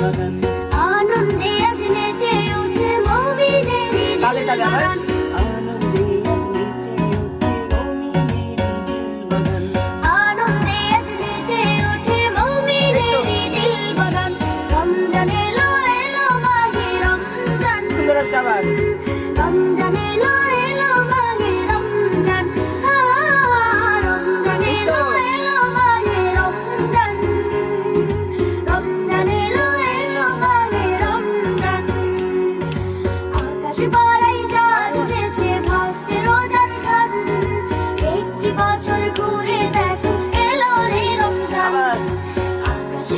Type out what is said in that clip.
বাগান আনন্দে আজ নেচে উঠে মবিদেরি তালে তালে আবার বছর ঘুরে দেখো এলো রে রমজান। আকাশ